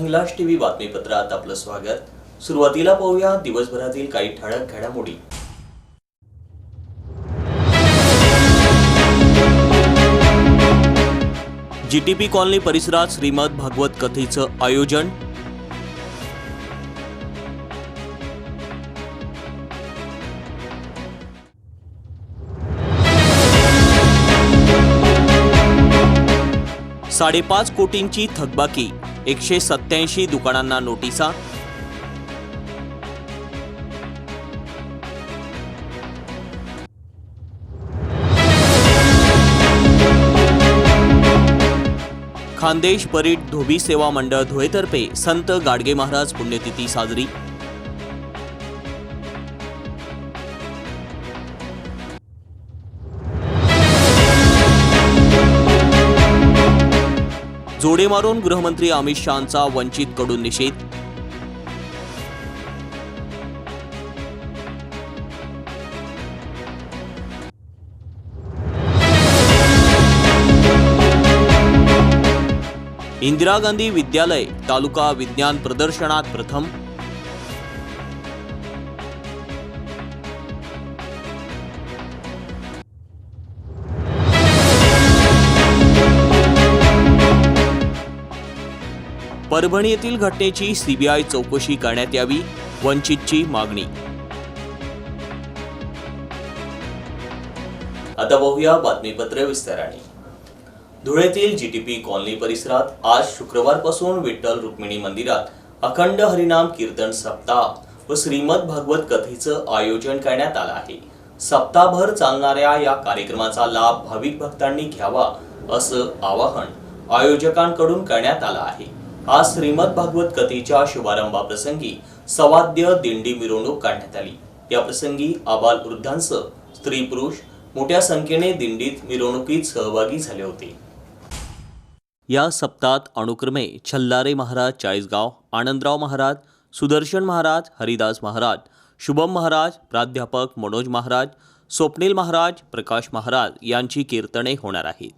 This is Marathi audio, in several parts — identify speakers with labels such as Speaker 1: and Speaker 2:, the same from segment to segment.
Speaker 1: नमस्कार हिंगलाज टीव्ही बातमीपत्रात आपलं स्वागत. सुरुवातीला पाहूया दिवसभरातील काही ठळक घडामोडी. जीटीपी कॉलनी परिसरात श्रीमद भागवत कथेचं आयोजन. साडेपाच कोटींची थकबाकी. एकशे सत्याऐंशी दुकानांना नोटिसा. खानदेश परीट धोबी सेवा मंडळ धुळेतर्फे संत गाडगे महाराज पुण्यतिथी साजरी. जोडे मारून गृहमंत्री अमित शहांचा वंचित कडून निषेध. इंदिरा गांधी विद्यालय तालुका विज्ञान प्रदर्शनात प्रथम. परभणी येथील घटनेची सीबीआय चौकशी करण्यात यावी वंचितची मागणी. आता पाहूया बातमीपत्र विस्ताराने. धुळेतील जीटीपी कॉलनी परिसरात आज शुक्रवारपासून विठ्ठल रुक्मिणी मंदिरात अखंड हरिनाम कीर्तन सप्ताह व श्रीमद भागवत कथेचं आयोजन करण्यात आलं आहे. सप्ताहभर चालणाऱ्या या कार्यक्रमाचा लाभ भाविक भक्तांनी घ्यावा असं आवाहन आयोजकांकडून करण्यात आलं आहे. आज श्रीमद भागवत कथेच्या शुभारंभाप्रसंगी सवाद्य दिंडी मिरवणूक काढण्यात आली. या प्रसंगी आबाल वृद्धांसह स्त्री पुरुष मोठ्या संख्येने दिंडीत मिरवणुकीत सहभागी झाले होते. या सप्ताहात अनुक्रमे छल्लारे महाराज चाळीसगाव आनंदराव महाराज सुदर्शन महाराज हरिदास महाराज शुभम महाराज प्राध्यापक मनोज महाराज स्वप्नील महाराज प्रकाश महाराज यांची कीर्तने होणार आहेत.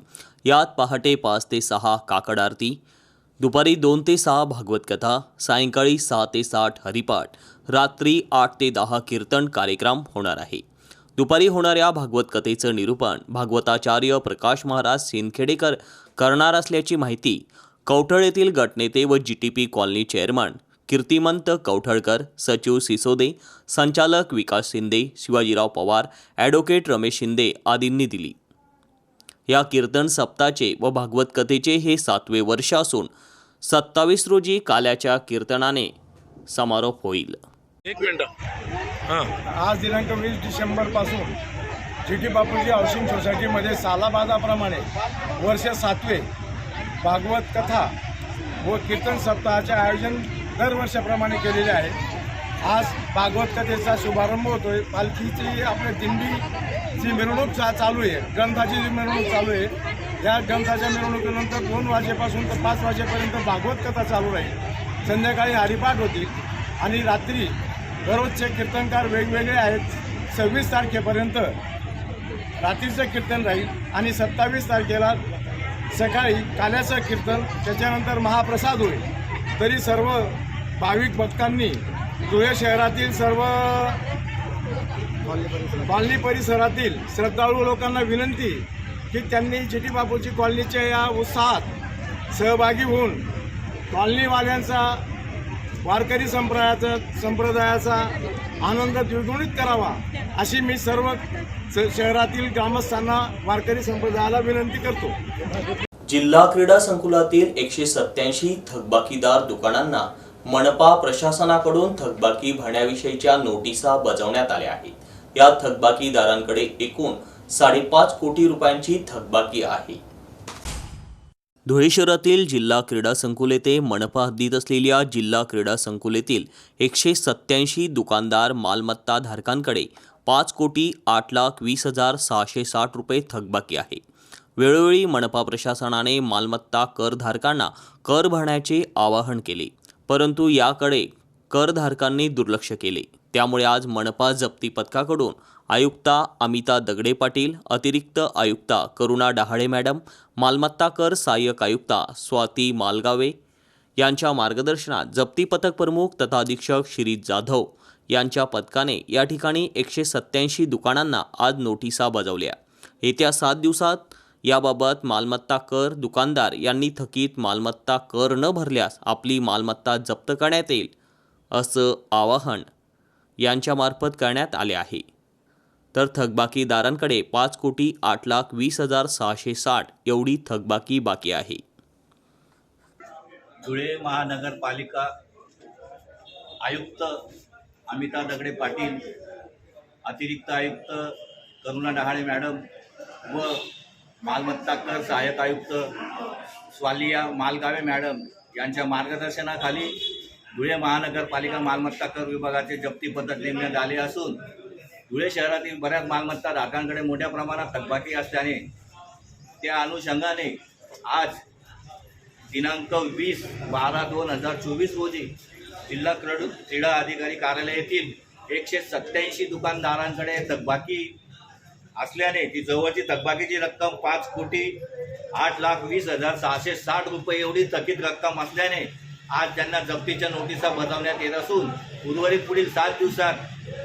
Speaker 1: यात पहाटे पाच ते सहा काकड आरती दुपारी दोन ते सहा भागवत कथा सायंकाळी सहा ते साठ हरिपाठ रात्री आठ ते दहा कीर्तन कार्यक्रम होणार आहे. दुपारी होणाऱ्या भागवत कथेचं निरूपण भागवताचार्य प्रकाश महाराज सिंदखेडेकर करणार असल्याची माहिती कवठळ येथील गटनेते व G T P colony chairman Kirtimant Kavathalkar सचिव सिसोदे संचालक विकास शिंदे शिवाजीराव पवार ॲडव्होकेट रमेश शिंदे आदींनी दिली. या कीर्तन सप्ताहाचे व भागवत कथेचे हे सातवे वर्ष असून सत्तावीस रोजी काल्याच्या कीर्तनाने समारोप होईल.
Speaker 2: एक मिनिट. हां.
Speaker 3: आज दिनांक वीस डिसेंबरपासून जी टी बापूजी हाऊसिंग सोसायटीमध्ये सालाबादाप्रमाणे वर्ष सातवे भागवत कथा व कीर्तन सप्ताहाचे आयोजन दरवर्षाप्रमाणे केलेले आहे. आज भागवत कथेचा शुभारंभ होतोय. पालखीची आपल्या जी मिरवणूक चा चालू आहे. ग्रंथाची जी मिरवणूक चालू आहे या ग्रंथाच्या मिरवणुकीनंतर दोन वाजेपासून तर पाच वाजेपर्यंत भागवत कथा चालू राहील. संध्याकाळी हरिपाठ होतील आणि रात्री दररोजचे कीर्तनकार वेगवेगळे आहेत. सव्वीस तारखेपर्यंत रात्रीचं कीर्तन राहील आणि सत्तावीस तारखेला सकाळी काल्याचं कीर्तन त्याच्यानंतर महाप्रसाद होईल. तरी सर्व भाविक भक्तांनी धुळे शहरातील सर्व कॉलनी परिसरातील श्रद्धाळू लोकांना विनंती की त्यांनी चिटी बापूची कॉलनीच्या या उत्साहात सहभागी होऊन कॉलनीवाल्यांचा वारकरी संप्रदायाचा संप्रदायाचा आनंद द्विगुणित करावा अशी मी सर्व स- शहरातील ग्रामस्थांना वारकरी संप्रदायाला विनंती करतो.
Speaker 1: जिल्हा क्रीडा संकुलातील एकशे सत्याऐंशी थकबाकीदार दुकानांना मनपा प्रशासनाकडून थकबाकी भरण्याविषयीच्या नोटिसा बजावण्यात आल्या आहेत. या थकबाकीदारांकडे एकूण साडेपाच कोटी रुपयांची थकबाकी आहे. धुळे शहरातील जिल्हा क्रीडा संकुल येथे मनपा हद्दीत असलेल्या जिल्हा क्रीडा संकुल येथील एकशे सत्याऐंशी दुकानदार मालमत्ता धारकांकडे पाच कोटी आठ लाख वीस हजार सहाशे साठ रुपये थकबाकी आहे. वेळोवेळी मनपा प्रशासनाने मालमत्ता करधारकांना कर भरण्याचे आवाहन केले परंतु याकडे करधारकांनी दुर्लक्ष केले. त्यामुळे आज मनपा जप्ती पथकाकडून आयुक्ता अमिता दगडे पाटील अतिरिक्त आयुक्ता करुणा डहाळे मॅडम मालमत्ता कर सहाय्यक आयुक्ता स्वाती मालगावे यांच्या मार्गदर्शनात जप्ती पथक प्रमुख तथा अधीक्षक शिरीष जाधव यांच्या पथकाने या ठिकाणी एकशे सत्त्याऐंशी दुकानांना आज नोटिसा बजावल्या. येत्या सात दिवसात याबाबत मालमत्ता कर दुकानदार यांनी थकीत मालमत्ता कर न भरल्यास आपली मालमत्ता जप्त करण्यात येईल असं आवाहन यांच्यामार्फत करण्यात आले आहे. तर थकबाकीदारांकडे पाच कोटी आठ लाख वीस हजार सहाशे साठ एवढी थकबाकी बाकी आहे.
Speaker 4: धुळे महानगरपालिका आयुक्त अमिता दगडे पाटील अतिरिक्त आयुक्त करुणा डहाळे मॅडम व मालमत्ता कर सहाय्यक आयुक्त स्वालिया मालगावे मॅडम यांच्या मार्गदर्शनाखाली धुळे महानगरपालिका मालमत्ता कर विभागाचे जप्ती पद्धत नेमण्यात आले असून धुळे शहरातील बऱ्याच मालमत्ता धारकांकडे मोठ्या प्रमाणात थकबाकी असल्याने त्या अनुषंगाने आज दिनांक वीस बारा दोन हजार चोवीस रोजी जिल्हा क्रीड क्रीडा अधिकारी कार्यालय येथील एकशे सत्याऐंशी दुकानदारांकडे थकबाकी असल्याने ती जवळची थकबाकीची रक्कम पाच कोटी आठ लाख वीस हजार सहाशे साठ रुपये एवढी थकीत रक्कम असल्याने आज त्यांना जप्तीच्या नोटिसा बजावण्यात येत असून उर्वरित पुढील सात दिवसात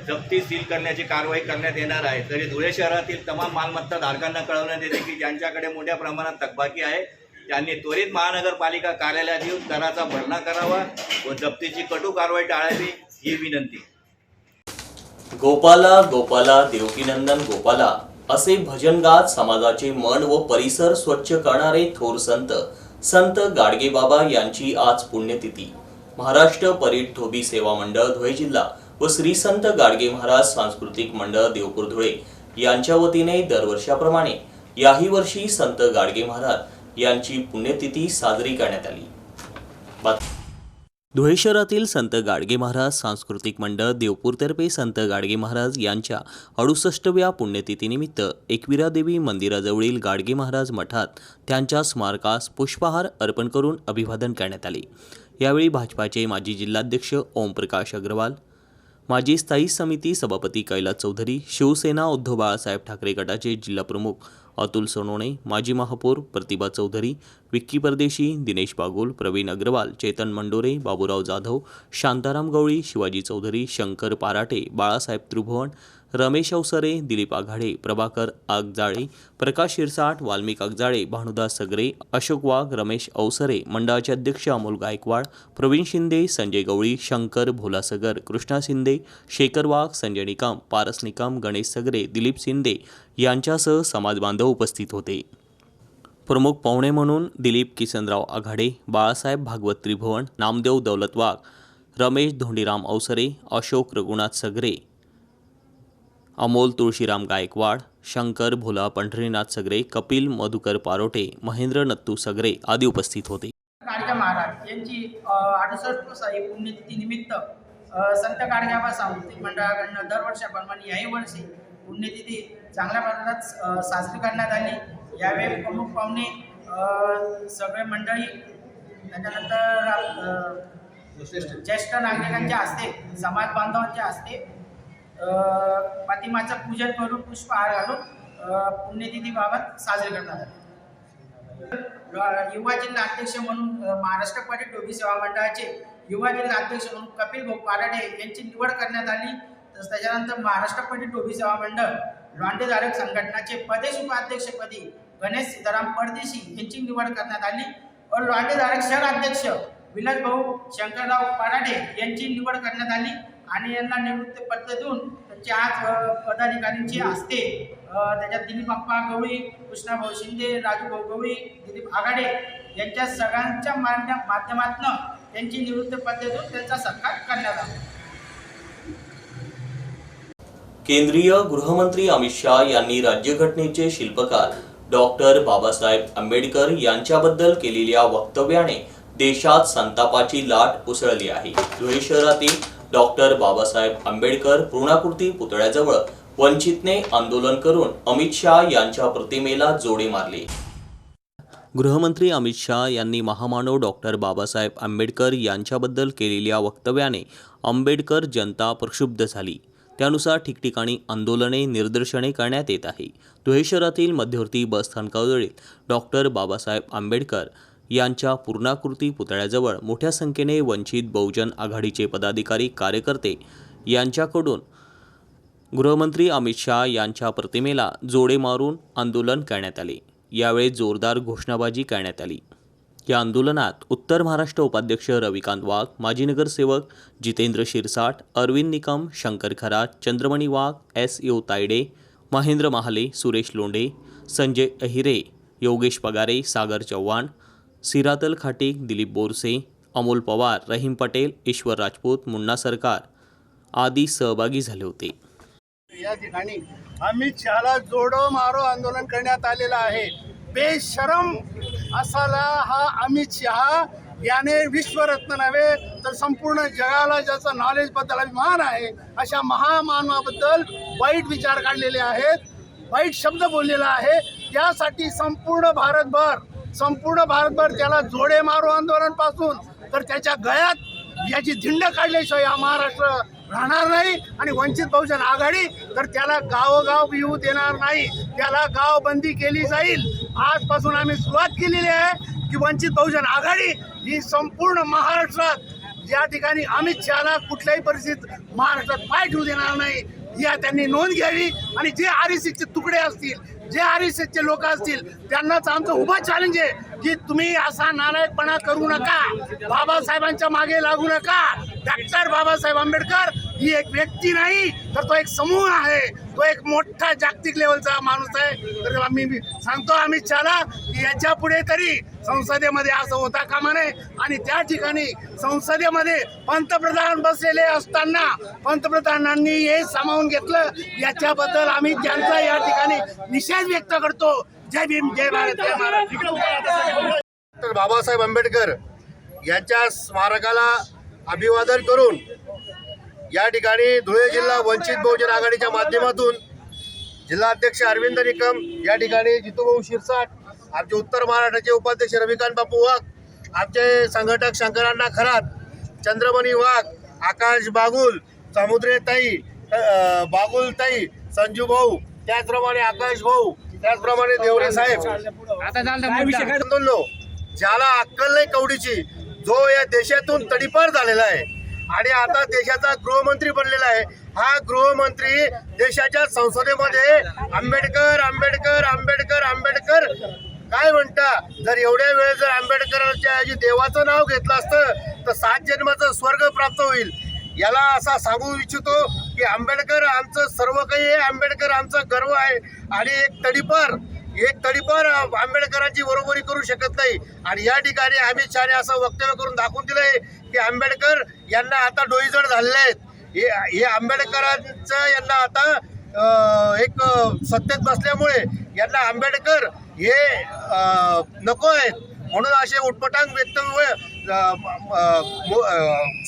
Speaker 4: जप्ती सील करण्याची कारवाई करण्यात येणार आहे. तरी धुळे शहरातील तमाम मालमत्ता धारकांना कळवण्यात येते की ज्यांच्याकडे मोठ्या प्रमाणात थकबाकी आहे त्यांनी त्वरित महानगरपालिका कार्यालयात येऊन कराचा भरणा करावा व जप्तीची कटू कारवाई टाळावी ही विनंती.
Speaker 1: गोपाला गोपाला देवकीनंदन गोपाला असे भजन गात समाजाचे मन व परिसर स्वच्छ करणारे थोर संत संत गाडगेबाबा यांची आज पुण्यतिथी. महाराष्ट्र परीट धोबी सेवा मंडळ धुळे जिल्हा व श्री संत गाडगे महाराज सांस्कृतिक मंडळ देवपूर धुळे यांच्या वतीने दरवर्षाप्रमाणे याही वर्षी संत गाडगे महाराज यांची पुण्यतिथी साजरी करण्यात आली. धुळे शहरातील संत गाडगे महाराज सांस्कृतिक मंडळ देवपूरतर्फे संत गाडगे महाराज यांच्या अडुसष्टव्या पुण्यतिथीनिमित्त एकविरा देवी मंदिराजवळील गाडगे महाराज मठात त्यांच्या स्मारकास पुष्पहार अर्पण करून अभिवादन करण्यात आले. यावेळी भाजपाचे माजी जिल्हाध्यक्ष ओमप्रकाश अग्रवाल माजी स्थायी समिती सभापती कैलास चौधरी शिवसेना उद्धव बाळासाहेब ठाकरे गटाचे जिल्हाप्रमुख अतुल सोनोणे माजी महापौर प्रतिभा चौधरी विक्की परदेशी दिनेश बागुल प्रवीण अग्रवाल चेतन मंडोरे बाबूराव जाधव शांताराम गवळी शिवाजी चौधरी शंकर पाराटे बाळासाहेब त्रिभुवन रमेश अवसरे दिलीप आघाडे प्रभाकर आगजाळे प्रकाश शिरसाट वाल्मिक आगजाळे भानुदास सगरे अशोक वाघ रमेश अवसरे मंडळाचे अध्यक्ष अमोल गायकवाड प्रवीण शिंदे संजय गवळी शंकर भोलासगर कृष्णा शिंदे शेखर वाघ संजय निकम पारस निकम गणेश सगरे दिलीप शिंदे यांच्यासह समाजबांधव उपस्थित होते. प्रमुख पाहुणे म्हणून दिलीप किसनराव आघाडे बाळासाहेब भागवत त्रिभुवन नामदेव दौलत वाघ रमेश धोंडीराम अवसरे अशोक रघुनाथ सगरे अमोल तुळशीराम गायकवाड शंकर भोला पंढरीनाथ सगरे कपिल मधुकर पारोटे महेंद्र नत्तू सगरे आदी उपस्थित होते.
Speaker 5: गाडग्या महाराज यांची अडुसष्ट साई पुण्यतिथी निमित्त संत गाडग्याबा सांस्कृतिक मंडळाकडनं दरवर्षाप्रमाणे याही वर्षी पुण्यतिथी चांगल्या प्रकारात साजरी करण्यात आली. यावेळी प्रमुख पाहुणे सगळे मंडळी त्याच्यानंतर ज्येष्ठ नागरिकांच्या हस्ते समाज बांधवांच्या हस्ते प्रतिमाचं पूजन करून पुष्पहार घालून अ, पुण्यतिथीबाबत साजरी करण्यात आले युवा जिल्हा अध्यक्ष म्हणून महाराष्ट्र परीट डोबी सेवा मंडळाचे युवा जिल्हा अध्यक्ष म्हणून कपिल भाऊ पाराडे यांची निवड करण्यात आली. तसं त्याच्यानंतर महाराष्ट्र परीट डोबी सेवा मंडळ लॉन्डेधारक संघटनाचे प्रदेश उपाध्यक्षपदी गणेश सीताराम परदेशी यांची निवड करण्यात आली. व लॉन्डेधारक शहर अध्यक्ष विलास भाऊ शंकरराव पाराडे यांची निवड करण्यात आली. आणि यांना निवृत्त पत्र देऊन त्यांची आज पदाधिकाऱ्यांची असते त्याच्यात दिलीप अप्पा गवळी कृष्णाभाऊ शिंदे राजू भाऊ गवळी दिलीप आघाडे यांच्या सगळ्यांच्या माध्यम माध्यमातून त्यांची निवृत्त पत्र देऊन त्यांचा सत्कार करण्यात आला.
Speaker 1: केंद्रीय गृहमंत्री अमित शहा यांनी राज्यघटनेचे शिल्पकार डॉक्टर बाबासाहेब आंबेडकर यांच्याबद्दल केलेल्या वक्तव्याने देशात संतापाची लाट उसळली आहे. धुळे शहरातील डॉक्टर बाबासाहेब आंबेडकर पूर्णाकृती पुतळ्याजवळ वंचितने आंदोलन करून अमित शहा यांच्या प्रतिमेला जोडे मारले. गृहमंत्री अमित शहा यांनी महामानव डॉक्टर बाबासाहेब आंबेडकर यांच्याबद्दल केलेल्या वक्तव्याने आंबेडकर जनता प्रक्षुब्ध झाली. त्यानुसार ठिकठिकाणी आंदोलने निदर्शने करण्यात येत आहे. धुळे शहरातील मध्यवर्ती बसस्थानकाजवळील डॉक्टर बाबासाहेब आंबेडकर यांच्या पूर्णाकृती पुतळ्याजवळ मोठ्या संख्येने वंचित बहुजन आघाडीचे पदाधिकारी कार्यकर्ते यांच्याकडून गृहमंत्री अमित शहा यांच्या प्रतिमेला जोडे मारून आंदोलन करण्यात आले. यावेळी जोरदार घोषणाबाजी करण्यात आली. या आंदोलनात उत्तर महाराष्ट्र उपाध्यक्ष रविकांत वाघ माजी नगरसेवक जितेंद्र शिरसाट अरविंद निकम शंकर खरात चंद्रमणी वाघ एस. यू. तायडे महेंद्र महाले सुरेश लोंढे संजय अहिरे योगेश पगारे सागर चव्हाण सिरादल खाटीक दिलीप बोरसे अमोल पवार रहीम पटेल ईश्वर राजपूत मुन्ना सरकार आदी सहभागी झाले होते.
Speaker 6: या ठिकाणी अमित शहाला जोडो मारो आंदोलन करण्यात आलेलं आहे. बेशरम असाला हा अमित शहा याने विश्वरत्न नव्हे तर संपूर्ण जगाला ज्याचा नॉलेजबद्दल अभिमान आहे अशा महामानवाबद्दल वाईट विचार काढलेले आहेत वाईट शब्द बोललेला आहे. त्यासाठी संपूर्ण भारतभर संपूर्ण भारतभर त्याला जोडे मारो आंदोलनपासून तर त्याच्या गळ्यात याची धिंड काढल्याशिवाय हा महाराष्ट्र राहणार नाही आणि वंचित बहुजन आघाडी तर त्याला गावोगाव येऊ देणार नाही. त्याला गावबंदी केली जाईल. आजपासून आम्ही सुरुवात केलेली आहे की वंचित बहुजन आघाडी ही संपूर्ण महाराष्ट्रात या ठिकाणी अमित शहाला कुठल्याही परिस्थितीत महाराष्ट्रात पाय ठेवू देणार नाही. या त्यांनी नोंद घ्यावी आणि जे आर एस तुकडे असतील जे आर एस एसचे लोक असतील त्यांनाच आमचं उभं चॅलेंज आहे की तुम्ही असा नालायकपणा करू नका. बाबासाहेबांच्या मागे लागू नका. डॉक्टर बाबासाहेब आंबेडकर ही एक व्यक्ती नाही तर तो एक समूह आहे. तो एक मोठा जागतिक लेवलचा माणूस आहे. तर आम्ही सांगतो अमित शहाला की याच्यापुढे तरी संसदेमध्ये असं होता कामा नये. आणि त्या ठिकाणी संसदेमध्ये पंतप्रधान बसलेले असताना पंतप्रधानांनी हे सामावून घेतलं. याच्याबद्दल आम्ही त्यांचा या ठिकाणी निषेध व्यक्त करतो. जय भीम जय भारत जय महाराष्ट्र
Speaker 7: बाबासाहेब आंबेडकर यांच्या स्मारकाला अभिवादन करून या ठिकाणी धुळे जिल्हा वंचित बहुजन आघाडीच्या माध्यमातून जिल्हाध्यक्ष अरविंद निकम या ठिकाणी जितूभाऊ शिरसाट आमचे उत्तर महाराष्ट्राचे उपाध्यक्ष रविकांत बापू वाघ आमचे संघटक शंकरांना खरात चंद्रमणी वाघ आकाश बागुल समुद्रेताई अ, बागुलताई संजू भाऊ त्याचप्रमाणे आकाश भाऊ त्याचप्रमाणे देवरे साहेब. ज्याला अक्कल नाही कवडीची जो या देशातून तडीपार झालेला आहे आणि आता देशाचा गृहमंत्री बनलेला आहे. हा गृहमंत्री देशाच्या संसदेमध्ये आंबेडकर आंबेडकर आंबेडकर आंबेडकर काय म्हणता? जर एवढ्या वेळ जर आंबेडकरांच्या ऐवजी देवाचं नाव घेतलं असतं तर सात जन्माचं स्वर्ग प्राप्त होईल. याला असा सांगू इच्छितो की आंबेडकर आमचं सर्व काही आहे आंबेडकर आमचा गर्व आहे. आणि एक तडीपार एक तडीपार आंबेडकरांची बरोबरी करू शकत नाही. आणि या ठिकाणी अमित शहाने असं वक्तव्य करून दाखवून दिलंय की आंबेडकर यांना आता डोईजड झालेले आहेत. हे हे आंबेडकरांचं यांना आता एक सत्तेत बसल्यामुळे यांना आंबेडकर हे नको आहेत. म्हणून असे उटपटांग व्यक्तव्य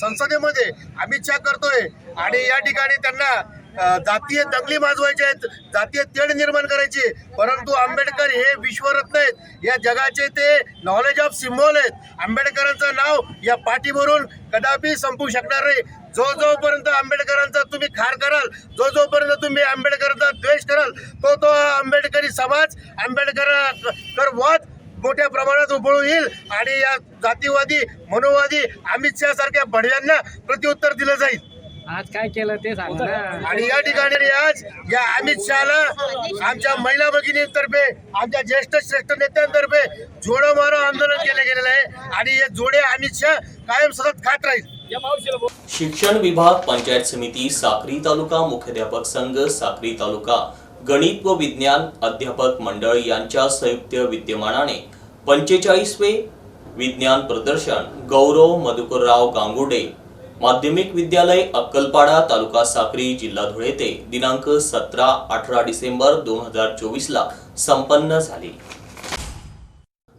Speaker 7: संसदेमध्ये अमित शहा करतोय. आणि या ठिकाणी त्यांना जातीय दंगली माजवायचे आहेत जातीय तेढ निर्माण करायची. परंतु आंबेडकर हे विश्वरत्न आहेत. या जगाचे ते नॉलेज ऑफ सिम्बॉल आहेत. आंबेडकरांचं नाव या पाठीवरून कदापि संपू शकणार नाही. जो जोपर्यंत आंबेडकरांचा तुम्ही खार कराल जो जोपर्यंत तुम्ही आंबेडकरांचा द्वेष कराल तो तो आंबेडकरी समाज आंबेडकर वाद मोठ्या प्रमाणात उभळून येईल आणि या जातीवादी मनोवादी अमित शहा सारख्या भडव्यांना प्रत्युत्तर दिलं जाईल.
Speaker 8: आज काय केलं ते सांगा ना.
Speaker 7: आणि या ठिकाणी आज या अमित शहाला आमच्या महिला भगिनींतर्फे आमच्या ज्येष्ठ श्रेष्ठ नेत्यांतर्फे जोडो मारो आंदोलन केलं गेलेलं आहे. आणि हे जोडे अमित शहा कायम सतत खात राहील.
Speaker 1: शिक्षण विभाग पंचायत समिती साक्री तालुका मुख्याध्यापक संघ साक्री तालुका गणित व विज्ञान अध्यापक मंडळ यांच्या संयुक्त विद्यमानाने पंचेचाळीसवे विज्ञान प्रदर्शन गौरव मधुकरराव गांगुर्डे माध्यमिक विद्यालय अक्कलपाडा तालुका साक्री जिल्हा धुळे ते दिनांक सतरा अठरा डिसेंबर दोन हजार चोवीसला संपन्न झाले.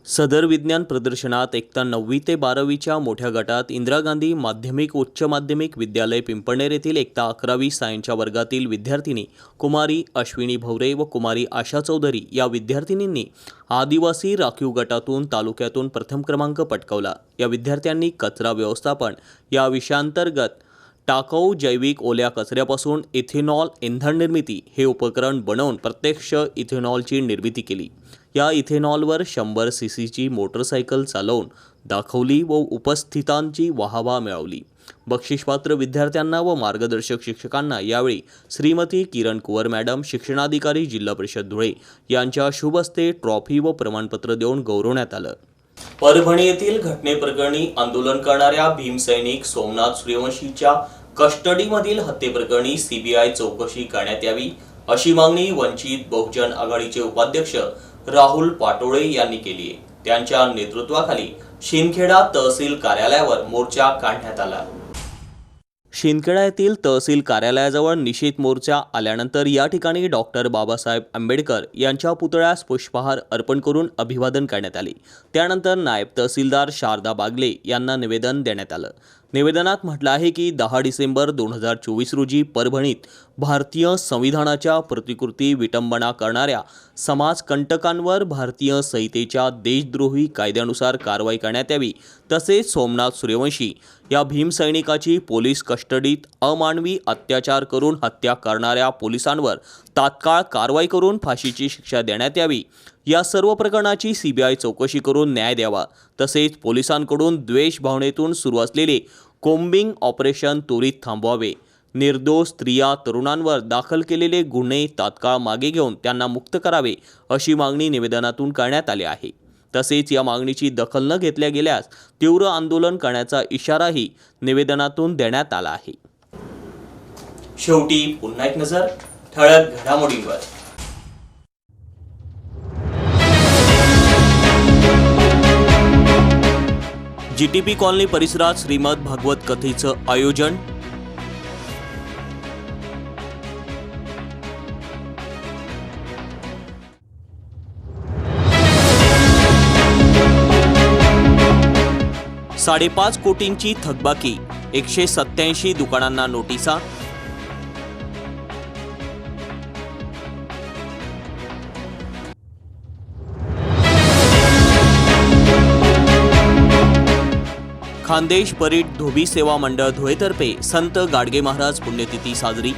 Speaker 1: सदर विज्ञान प्रदर्शनात एकता नववी ते बारावीच्या मोठ्या गटात इंदिरा गांधी माध्यमिक उच्च माध्यमिक विद्यालय पिंपळनेर येथील एकता अकरावी सायन्सच्या वर्गातील विद्यार्थिनी कुमारी अश्विनी भवरे व कुमारी आशा चौधरी या विद्यार्थिनींनी आदिवासी राखीव गटातून तालुक्यातून प्रथम क्रमांक पटकावला. या विद्यार्थ्यांनी कचरा व्यवस्थापन या विषयांतर्गत टाकाऊ जैविक ओल्या कचऱ्यापासून इथेनॉल इंधन निर्मिती हे उपकरण बनवून प्रत्यक्ष इथेनॉलची निर्मिती केली. या इथेनॉलवर शंभर सी सीची मोटरसायकल चालवून दाखवली व उपस्थितांची वाहवा मिळवली. बक्षीसपात्र विद्यार्थ्यांना व मार्गदर्शक शिक्षकांना यावेळी श्रीमती किरण कुवर मॅडम शिक्षणाधिकारी जिल्हा परिषद धुळे यांच्या शुभ हस्ते ट्रॉफी व प्रमाणपत्र देऊन गौरवण्यात आलं. परभणी येथील घटनेप्रकरणी आंदोलन करणाऱ्या भीमसैनिक सोमनाथ सूर्यवंशीच्या कस्टडीमधील हत्येप्रकरणी सीबीआय चौकशी करण्यात यावी अशी मागणी वंचित बहुजन आघाडीचे उपाध्यक्ष राहुल पाटोळे यांनी केली आहे. त्यांच्या नेतृत्वाखाली शिंदखेडा तहसील कार्यालयावर मोर्चा काढण्यात आला. शिंदखेडा येथील तहसील कार्यालयाजवळ निषेध मोर्चा आल्यानंतर या ठिकाणी डॉक्टर बाबासाहेब आंबेडकर यांच्या पुतळ्यास पुष्पहार अर्पण करून अभिवादन करण्यात आले. त्यानंतर नायब तहसीलदार शारदा बागले यांना निवेदन देण्यात आलं. निवेदनात म्हटलं आहे की दहा डिसेंबर दोन हजार चोवीस रोजी परभणीत भारतीय संविधानाच्या प्रतिकृती विटंबना करणाऱ्या समाजकंटकांवर भारतीय संहितेच्या देशद्रोही कायद्यानुसार कारवाई करण्यात यावी तसेच सोमनाथ सूर्यवंशी या भीमसैनिकाची पोलीस कस्टडीत अमानवी अत्याचार करून हत्या करणाऱ्या पोलिसांवर तात्काळ कारवाई करून फाशीची शिक्षा देण्यात यावी. या सर्व प्रकरणाची सीबीआय चौकशी करून न्याय द्यावा. तसेच पोलिसांकडून द्वेष भावनेतून सुरू असलेले कोम्बिंग ऑपरेशन त्वरित थांबवावे. निर्दोष स्त्रिया तरुणांवर दाखल केलेले गुन्हे तात्काळ मागे घेऊन त्यांना मुक्त करावे अशी मागणी निवेदनातून करण्यात आली आहे. तसेच या मागणीची दखल न घेतल्या गेल्यास तीव्र आंदोलन करण्याचा इशाराही निवेदनातून देण्यात आला आहे. शेवटी पुन्हा एक नजर. ठळक घडामोडींवर. पी कॉलनी परिसरात श्रीमद भागवत कथेचं आयोजन. साडेपाच कोटींची थकबाकी एकशे सत्याऐंशी दुकानांना नोटिसा. खानदेश परीट धोबी सेवा मंडळ धुळेतर्फे संत गाडगे महाराज पुण्यतिथी साजरी.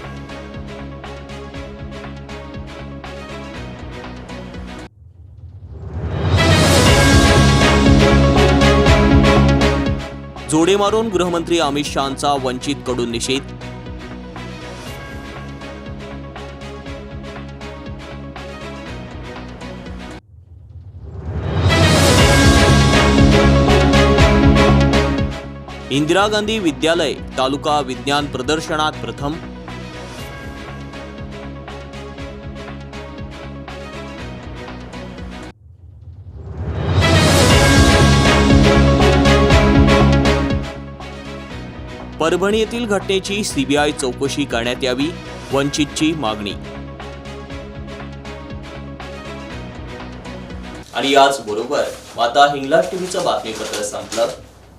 Speaker 1: जोडे मारून गृहमंत्री अमित शहांचा वंचितकडून निषेध इंदिरा गांधी विद्यालय तालुका विज्ञान प्रदर्शनात प्रथम. परभणी येथील घटनेची सीबीआय चौकशी करण्यात यावी वंचितची मागणी. आणि याच बरोबर माता हिंगलाज टीव्हीचं बातमीपत्र संपलं.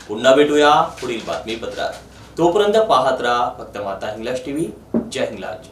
Speaker 1: पुन्हा भेटूया पुढील बातमीपत्रात. तोपर्यंत पाहत राहा फक्त माता हिंगलाज टीव्ही. जय हिंगलाज.